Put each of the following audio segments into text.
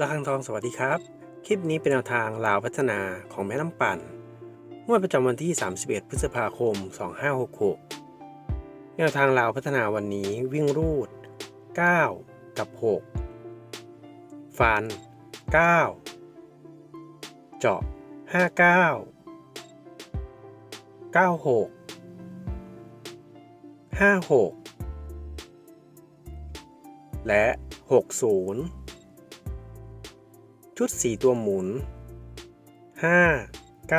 ระฆังทองสวัสดีครับ คลิปนี้เป็นแนวทางลาวพัฒนาของแม่น้ำปั่นงวดประจำวันที่ 31 พฤษภาคม 2566 แนวทางลาวพัฒนาวันนี้วิ่งรูด 9 กับ 6 ฟัน 9 เจาะ 59 96 56 และ 60 ชุด 4 ตัวหมุน 5 9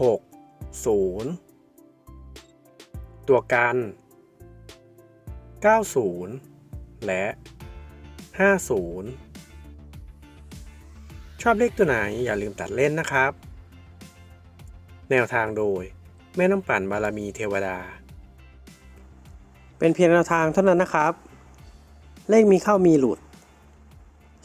6 0 ตัวกัน 90 และ 50 ชอบเลขตัวไหนอย่าลืมตัดเล่นนะครับ แนวทางโดยแม่น้ำปั่นบารมีเทวดา เป็นเพียงแนวทางเท่านั้นนะครับ เลขมีเข้ามีหลุด